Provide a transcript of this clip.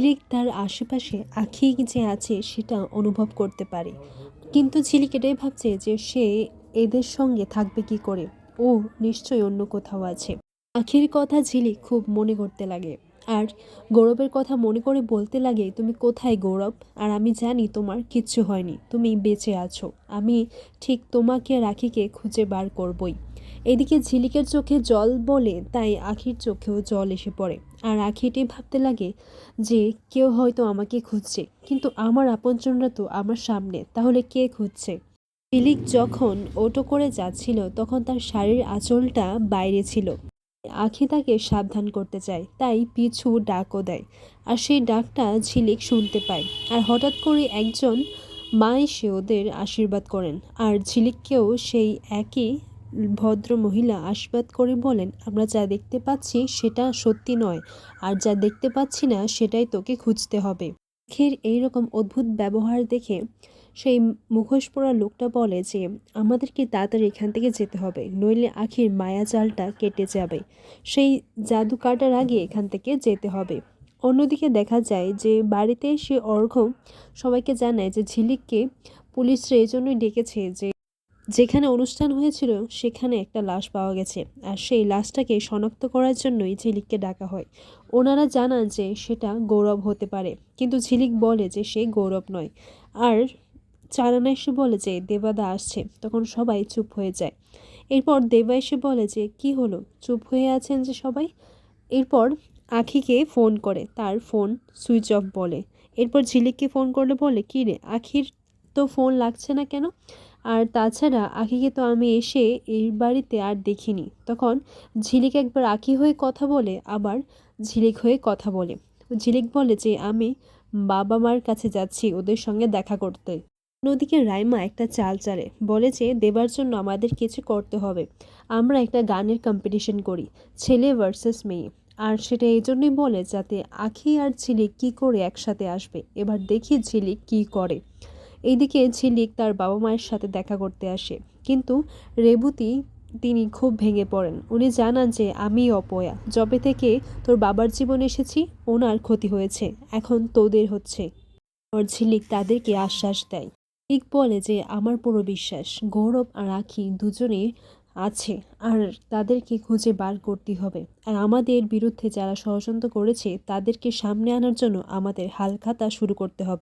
ঝিলিক তার আশেপাশে আখি যে আছে সেটা অনুভব করতে পারে। কিন্তু ঝিলিক এটাই ভাবছে যে সে এদের সঙ্গে থাকবে কি করে। ও নিশ্চয়ই অন্য কোথাও আছে। আখির কথা ঝিলিক খুব মনে করতে লাগে। আর গৌরবের কথা মনে করে বলতে লাগে, তুমি কোথায় গৌরব? আর আমি জানি তোমার কিচ্ছু হয়নি। তুমি বেঁচে আছো। আমি ঠিক তোমাকে রাখিকে খুঁজে বার করবই। এদিকে ঝিলিকের চোখে জল বলে, তাই আখির চোখেও জল এসে পড়ে। আর আখিটি ভাবতে লাগে যে, কেউ হয়তো আমাকে খুঁজছে। কিন্তু আমার আপনজনরা তো আমার সামনে, তাহলে কে খুঁজছে? ঝিলিক যখন ওটো করে যাচ্ছিল, তখন তার শাড়ির আঁচলটা বাইরে ছিল। আখি তাকে সাবধান করতে চায়, তাই পিছু ডাকও দেয়। আর সেই ডাকটা ঝিলিক শুনতে পায়। আর হঠাৎ করে একজন মা এসে ওদের আশীর্বাদ করেন। আর ঝিলিককেও সেই একই ভদ্র মহিলা আশীর্বাদ করে বলেন, আমরা যা দেখতে পাচ্ছি সেটা সত্যি নয়। আর যা দেখতে পাচ্ছি না সেটাই তোকে খুঁজতে হবে। আখির এইরকম অদ্ভুত ব্যবহার দেখে সেই মুখোশ পরা লোকটা বলে যে, আমাদেরকে তাড়াতাড়ি এখান থেকে যেতে হবে, নইলে আখির মায়া জালটা কেটে যাবে। সেই জাদু কাটার আগে এখান থেকে যেতে হবে। অন্যদিকে দেখা যায় যে, বাড়িতে সে অর্ঘ সবাইকে জানায় যে, ঝিলিককে পুলিশরা এই জন্যই ডেকেছে যে যেখানে অনুষ্ঠান হয়েছিল, সেখানে একটা লাশ পাওয়া গেছে, আর সেই লাশটাকে শনাক্ত করার জন্যই ঝিলিককে ডাকা হয়। ওনারা জানান যে সেটা গৌরব হতে পারে, কিন্তু ঝিলিক বলে যে সে গৌরব নয়। আর চারানা এসে বলে যে দেবাদা আসছে, তখন সবাই চুপ হয়ে যায়। এরপর দেবা এসে বলে যে, কি হলো? চুপ হয়ে আছেন যে সবাই? এরপর আখিকে ফোন করে, তার ফোন সুইচ অফ বলে। এরপর ঝিলিককে ফোন করলে বলে, কী রে? আখির তো ফোন লাগছে না কেন? আর তাছাড়া আখিকে তো আমি এসে এই বাড়িতে আর দেখিনি। তখন ঝিলিক একবার আখি হয়ে কথা বলে, আবার ঝিলিক হয়ে কথা বলে। ঝিলিক বলে যে, আমি বাবা মার কাছে যাচ্ছি ওদের সঙ্গে দেখা করতে। নদীকে রাইমা একটা চাল চালে, বলে যে, দেবার জন্য আমাদের কিছু করতে হবে। আমরা একটা গানের কম্পিটিশন করি, ছেলে ভার্সেস মেয়ে। আর সেটা এই জন্যই বলে যাতে আখি আর ঝিলিক কী করে একসাথে আসবে। এবার দেখি ঝিলিক কী করে। এইদিকে ঝিলিক তার বাবা মায়ের সাথে দেখা করতে আসে। কিন্তু রেবতী তিনি খুব ভেঙে পড়েন। উনি জানান যে, আমি অপয়া। যবে থেকে তোর বাবার জীবন এসেছি, ওনার ক্ষতি হয়েছে। এখন তোদের হচ্ছে। ওর ঝিলিক তাদেরকে আশ্বাস দেয়। ঠিক বলে যে, আমার পুরো বিশ্বাস, গৌরব আর আখি দুজনে আছে, আর তাদেরকে খুঁজে বার করতে হবে। আর আমাদের বিরুদ্ধে যারা ষড়যন্ত্র করেছে, তাদেরকে সামনে আনার জন্য আমাদের হালখাতা শুরু করতে হবে।